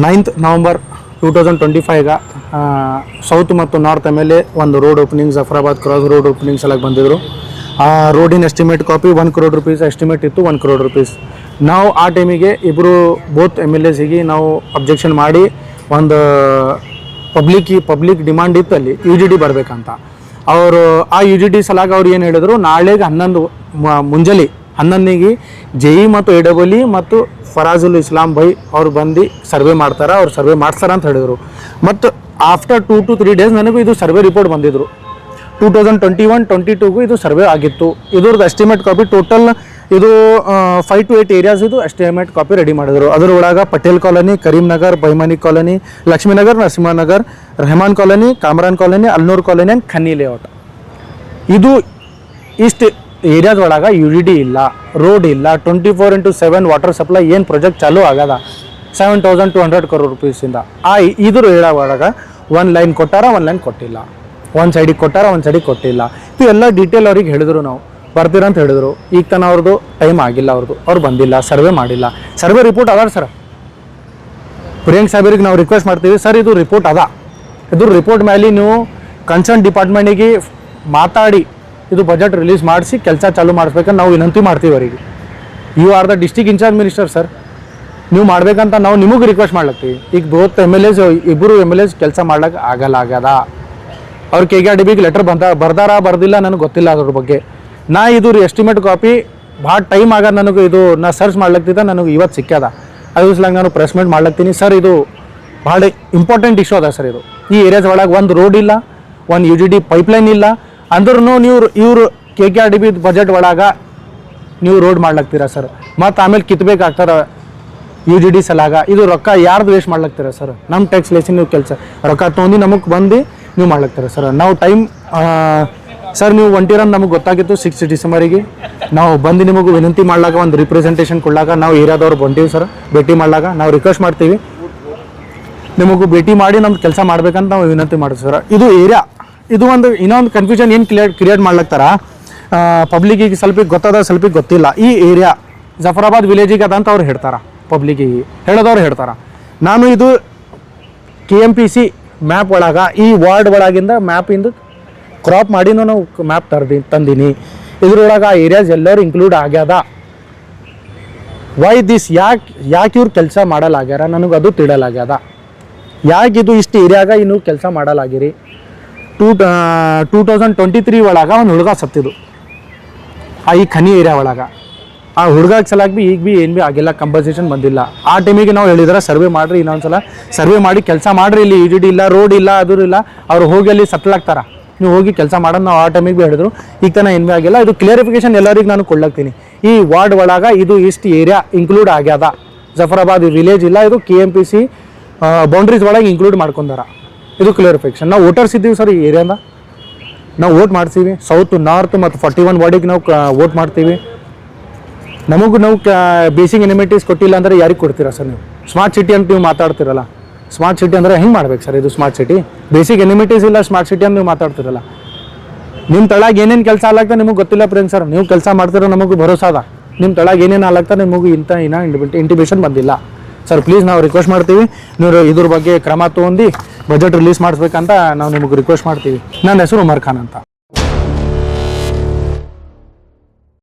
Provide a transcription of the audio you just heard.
Ninth November two thousand twenty ಫೈವ್ಗ south ಮತ್ತು north M L A ಒಂದು road opening Zafarabad cross road opening ಎಲ್ಲ ಬಂದಿದ್ರು. ಆ ರೋಡಿನ estimate copy one crore rupees estimate ಇತ್ತು one crore rupees ನಾವು ಆ ಟೈಮಿಗೆ ಇಬ್ಬರು ಬೋತ್ ಎಂ ಎಲ್ ಎಸಿಗೆ ನಾವು ಅಬ್ಜೆಕ್ಷನ್ ಮಾಡಿ ಒಂದು ಪಬ್ಲಿಕ್ ಪಬ್ಲಿಕ್ ಡಿಮಾಂಡ್ ಇತ್ತು ಅಲ್ಲಿ ಯು ಜಿ ಡಿ ಬರಬೇಕಂತ. ಅವರು, ಆ ಯು ಜಿ ಡಿ ಸಲಾಗ ಅವ್ರು ಏನು ಹೇಳಿದ್ರು, ನಾಳೆಗೆ ಹನ್ನೊಂದು ಮುಂಜಾನೆ ಹನ್ನೊಂದಿಗೆ ಜೆ ಇ ಮತ್ತು ಎ ಇ ಮತ್ತು ಫರಾಜುಲ್ ಇಸ್ಲಾಂ ಭೈ ಅವ್ರು ಬಂದು ಸರ್ವೆ ಮಾಡ್ತಾರೆ, ಅವ್ರು ಸರ್ವೆ ಮಾಡ್ತಾರೆ ಅಂತ ಹೇಳಿದರು. ಮತ್ತು after two to three days ನನಗೂ ಇದು ಸರ್ವೆ ರಿಪೋರ್ಟ್ ಬಂದಿದ್ರು. Two thousand twenty one twenty ಟೂಗೂ ಇದು ಸರ್ವೆ ಆಗಿತ್ತು. ಇದ್ರದ್ದು ಎಸ್ಟಿಮೇಟ್ ಕಾಪಿ ಟೋಟಲ್ ಇದು ಫೈವ್ ಟು ಏಯ್ಟ್ ಏರಿಯಾಸ್ ಇದು ಎಸ್ಟಿಮೇಟ್ ಕಾಪಿ ರೆಡಿ ಮಾಡಿದರು. ಅದರೊಳಗೆ Patel colony, Karimnagar, Baimani colony, Lakshminagar, Narasimhanagar, Rehman colony, Kamran colony, Alnoor colony and Khanni layout ಇದು ಇಷ್ಟು ಏರಿಯಾದ ಒಳಗೆ ಯು ಡಿ ಡಿ ಇಲ್ಲ ರೋಡ್ ಇಲ್ಲ twenty four into seven water supply ಏನು ಪ್ರಾಜೆಕ್ಟ್ ಚಾಲೂ ಆಗದ? Seven thousand two hundred crore ರುಪೀಸಿಂದ ಆ ಇದ್ರ ಏರಿಯಾ ಒಳಗೆ ಒಂದು ಲೈನ್ ಕೊಟ್ಟಾರ ಒಂದು ಲೈನ್ ಕೊಟ್ಟಿಲ್ಲ. ಒಂದು ಸೈಡಿಗೆ ಕೊಟ್ಟಾರ ಒಂದು ಸೈಡಿಗೆ ಕೊಟ್ಟಿಲ್ಲ. ಇದು ಎಲ್ಲ ಡೀಟೇಲ್ ಅವ್ರಿಗೆ ಹೇಳಿದ್ರು ನಾವು. ಬರ್ತೀರಂತ ಹೇಳಿದ್ರು. ಈಗ ತನ ಅವ್ರದ್ದು ಟೈಮ್ ಆಗಿಲ್ಲ ಅವ್ರದ್ದು ಅವ್ರು ಬಂದಿಲ್ಲ ಸರ್ವೆ ಮಾಡಿಲ್ಲ. ಸರ್ವೆ ರಿಪೋರ್ಟ್ ಅದ ಸರ್ ಪ್ರಿಯಾಂಕ್ ಸಾಹೇಬ್ರಿಗೆ ನಾವು ರಿಕ್ವೆಸ್ಟ್ ಮಾಡ್ತೀವಿ ಸರ್ ಇದು ರಿಪೋರ್ಟ್ ಅದ. ಇದು ರಿಪೋರ್ಟ್ ಮೇಲೆ ನೀವು ಕನ್ಸರ್ನ್ ಡಿಪಾರ್ಟ್ಮೆಂಟಿಗೆ ಮಾತಾಡಿ ಇದು ಬಜೆಟ್ ರಿಲೀಸ್ ಮಾಡಿಸಿ ಕೆಲಸ ಚಾಲೂ ಮಾಡಿಸ್ಬೇಕಂತ ನಾವು ವಿನಂತಿ ಮಾಡ್ತೀವಿ ಅವರಿಗೆ. You are the district incharge minister sir ನೀವು ಮಾಡ್ಬೇಕಂತ ನಾವು ನಿಮಗೆ ರಿಕ್ವೆಸ್ಟ್ ಮಾಡ್ಲತ್ತೀವಿ. ಈಗ ಬೋತ್ ಎಂ ಎಲ್ ಎಸ್ ಇಬ್ಬರು ಎಂ ಎಲ್ ಎಸ್ ಕೆಲಸ ಮಾಡ್ಲಕ್ಕೆ ಆಗಲ್ಲ, ಆಗ್ಯದ. ಅವ್ರು ಕೆ ಡಿ ಬಿಗೆ ಲೆಟರ್ ಬಂದ ಬರ್ದಾರ, ಬರ್ದಿಲ್ಲ ನನಗೆ ಗೊತ್ತಿಲ್ಲ ಅದ್ರ ಬಗ್ಗೆ. ನಾ ಇದು ಎಸ್ಟಿಮೇಟ್ ಕಾಪಿ ಭಾಳ ಟೈಮ್ ಆಗ ನನಗೆ ಇದು, ನಾ ಸರ್ಚ್ ಮಾಡ್ಲತ್ತಿದ್ದ ನನಗೆ ಇವತ್ತು ಸಿಕ್ಕ್ಯದ. ಅದು ಸಲಾಗ ನಾನು ಪ್ರೆಸ್ ಮೀಟ್ ಮಾಡ್ಲತ್ತೀನಿ. ಸರ್ ಇದು ಭಾಳ ಇಂಪಾರ್ಟೆಂಟ್ ಇಶ್ಯೂ ಅದ ಸರ್ ಇದು. ಈ ಏರಿಯಾಸ್ ಒಳಗೆ ಒಂದು ರೋಡ್ ಇಲ್ಲ, ಒಂದು ಯು ಜಿ ಡಿ ಪೈಪ್ಲೈನ್ ಇಲ್ಲ ಅಂದ್ರೂ ನೀವು ಇವರು K K R D B budget ಒಳಗೆ ನೀವು ರೋಡ್ ಮಾಡ್ಲಾಕ್ತೀರಾ ಸರ್ ಮತ್ತು ಆಮೇಲೆ ಕಿತ್ಬೇಕಾಗ್ತಾರ ಯು ಜಿ ಡಿ ಸಲಾಗ. ಇದು ರೊಕ್ಕ ಯಾರ್ದು ವೇಸ್ಟ್ ಮಾಡ್ಲಾಕ್ತೀರ ಸರ್ ನಮ್ಮ ಟ್ಯಾಕ್ಸ್ ಲೇಸಿ ನೀವು ಕೆಲಸ. ರೊಕ್ಕ ತೊಗೊಂಡು ನಮಗೆ ಬಂದು ನೀವು ಮಾಡ್ಲತ್ತೀರ ಸರ್ ನಾವು ಟೈಮ್ ಸರ್ ನೀವು ಒಂಟಿರನ್ ನಮಗೆ ಗೊತ್ತಾಗಿತ್ತು ಸಿಕ್ಸ್ ಡಿಸೆಂಬರಿಗೆ ನಾವು ಬಂದು ನಿಮಗೆ ವಿನಂತಿ ಮಾಡ್ಲಾಗ ಒಂದು ರಿಪ್ರೆಸೆಂಟೇಷನ್ ಕೊಡ್ಲಾಗ ನಾವು ಏರಿಯಾದವ್ರು ಬಂದೀವಿ ಸರ್ ಭೇಟಿ ಮಾಡ್ಲಾಗ ನಾವು ರಿಕ್ವೆಸ್ಟ್ ಮಾಡ್ತೀವಿ. ನಿಮಗೂ ಭೇಟಿ ಮಾಡಿ ನಮ್ದು ಕೆಲಸ ಮಾಡ್ಬೇಕಂತ ನಾವು ವಿನಂತಿ ಮಾಡ್ತೀವಿ ಸರ್ ಇದು ಏರಿಯಾ ಇದು ಒಂದು ಇನ್ನೊಂದು ಕನ್ಫ್ಯೂಷನ್ ಏನು ಕ್ಲಿಯರ್ ಕ್ರಿಯೇಟ್ ಮಾಡ್ಲತ್ತಾರ ಪಬ್ಲಿಕ್ಕಿಗೆ ಸ್ವಲ್ಪ ಗೊತ್ತದ, ಸ್ವಲ್ಪ ಗೊತ್ತಿಲ್ಲ. ಈ ಏರಿಯಾ ಜಫರಾಬಾದ್ ವಿಲೇಜಿಗೆ ಅದಂತ ಅವ್ರು ಹೇಳ್ತಾರ. ಪಬ್ಲಿಕ್ಕಿಗೆ ಹೇಳೋದವ್ರು ಹೇಳ್ತಾರ. ನಾನು ಇದು K M P C map ಒಳಗೆ, ಈ ವಾರ್ಡ್ ಒಳಗಿಂದ ಇಂದ ಕ್ರಾಪ್ ಮಾಡಿನೂ ನಾವು ಮ್ಯಾಪ್ ತರ್ದಿ, ತಂದೀನಿ. ಇದ್ರೊಳಗೆ ಆ ಏರಿಯಾಸ್ ಎಲ್ಲರೂ ಇನ್ಕ್ಲೂಡ್ ಆಗ್ಯದ. ವೈ ದಿಸ್ ಯಾಕೆ ಯಾಕೆ ಇವ್ರು ಕೆಲಸ ಮಾಡಲಾಗ್ಯಾರ? ನನಗೆ ಅದು ತಿಳಲಾಗ್ಯದ ಯಾಕಿದು ಇಷ್ಟು ಏರಿಯಾಗ ಇನ್ನು ಕೆಲಸ ಮಾಡಲಾಗಿರಿ? Two two thousand twenty three ಒಳಗೆ ಒಂದು ಹುಡುಗ ಸತ್ತಿದ್ದು ಆ ಈ ಖನಿ ಏರಿಯಾ ಒಳಗೆ. ಆ ಹುಡುಗಾಗ ಸಲಾಗಿ ಬಿ, ಈಗ ಬಿ ಏನು ಬಿ ಆಗಿಲ್ಲ ಕಂಪನ್ಸೇಷನ್ ಬಂದಿಲ್ಲ. ಆ ಟೈಮಿಗೆ ನಾವು ಹೇಳಿದ್ರೆ, ಸರ್ವೆ ಮಾಡಿರಿ ಇನ್ನೊಂದ್ಸಲ, ಸರ್ವೆ ಮಾಡಿ ಕೆಲಸ ಮಾಡಿರಿ ಇಲ್ಲಿ ಇಡಿ ಡಿ ಇಲ್ಲ ರೋಡ್ ಇಲ್ಲ, ಅದೂ ಇಲ್ಲ, ಅವ್ರು ಹೋಗಿ ಅಲ್ಲಿ ಸತ್ತಲಾಗ್ತಾರ ನೀವು ಹೋಗಿ ಕೆಲಸ ಮಾಡೋದು ನಾವು ಆ ಟೈಮಿಗೆ ಭೀ ಹೇಳಿದ್ರು. ಈಗ ತನ ಏನು ಭೀ ಆಗಿಲ್ಲ, ಇದು ಕ್ಲಿಯರಿಫಿಕೇಶನ್ ಎಲ್ಲರಿಗೂ ನಾನು ಕೊಡ್ಲಾಗ್ತೀನಿ ಈ ವಾರ್ಡ್ ಒಳಗೆ ಇದು ಇಷ್ಟು ಏರಿಯಾ ಇನ್ಕ್ಲೂಡ್ ಆಗ್ಯದ. ಜಫರಾಬಾದ್ ವಿಲೇಜ್ ಇಲ್ಲ, ಇದು K M P C boundaries ಒಳಗೆ ಇನ್ಕ್ಲೂಡ್ ಮಾಡ್ಕೊಂಡಾರ. ಇದು ಕ್ಲಿಯರಿಫಿಕೇಶನ್ ನಾವು ವೋಟರ್ಸ್ ಇದ್ದೀವಿ ಸರ್ ಈ ಏರಿಯಾದ ನಾವು ವೋಟ್ ಮಾಡ್ತೀವಿ ಸೌತ್ ನಾರ್ತ್ ಮತ್ತು ಫಾರ್ಟಿ ಒನ್ ವಾರ್ಡಿಗೆ ನಾವು ವೋಟ್ ಮಾಡ್ತೀವಿ. ನಮಗೂ ನಾವು ಬೇಸಿಕ್ ಎನಿಮಿಟೀಸ್ ಕೊಟ್ಟಿಲ್ಲ ಅಂದರೆ ಯಾರಿಗೆ ಕೊಡ್ತೀರಾ ಸರ್ ನೀವು? ಸ್ಮಾರ್ಟ್ ಸಿಟಿ ಅಂತ ನೀವು ಮಾತಾಡ್ತಿರಲ್ಲ. ಸ್ಮಾರ್ಟ್ ಸಿಟಿ ಅಂದರೆ ಹೆಂಗೆ ಮಾಡ್ಬೇಕು ಸರ್ ಇದು ಸ್ಮಾರ್ಟ್ ಸಿಟಿ ಬೇಸಿಕ್ ಎನಿಮಿಟೀಸ್ ಇಲ್ಲ ಸ್ಮಾರ್ಟ್ ಸಿಟಿ ಅಂತ ನೀವು ಮಾತಾಡ್ತಿರಲ್ಲ. ನಿಮ್ಮ ತಳಗ ಏನೇನು ಕೆಲಸ ಆಗ್ಲಾಗ್ತಾ ನಿಮಗೆ ಗೊತ್ತಿಲ್ಲ ಪ್ರೇಮ್ ಸರ್ ನೀವು ಕೆಲಸ ಮಾಡ್ತಿರೋ ನಮಗೂ ಭರೋಸಾ ನಿಮ್ಮ ತಳಗ ಏನೇನು ಆಗ್ಲಾಗ್ತಾ ನಿಮಗೂ ಇಂಥ ಇನ್ನ ಇಂಟಿಬೇಷನ್ ಬಂದಿಲ್ಲ. ಸರ್ ಪ್ಲೀಸ್ ನಾವು ರಿಕ್ವೆಸ್ಟ್ ಮಾಡ್ತೀವಿ. ನೀವು ಇದ್ರ ಬಗ್ಗೆ ಕ್ರಮ ತೊಗೊಂಡು ಬಜೆಟ್ ರಿಲೀಸ್ ಮಾಡಿಸ್ಬೇಕಂತ ನಾವು ನಿಮಗೆ ರಿಕ್ವೆಸ್ಟ್ ಮಾಡ್ತೀವಿ. ನನ್ನ ಹೆಸರು ಉಮರ್ ಖಾನ್ ಅಂತ.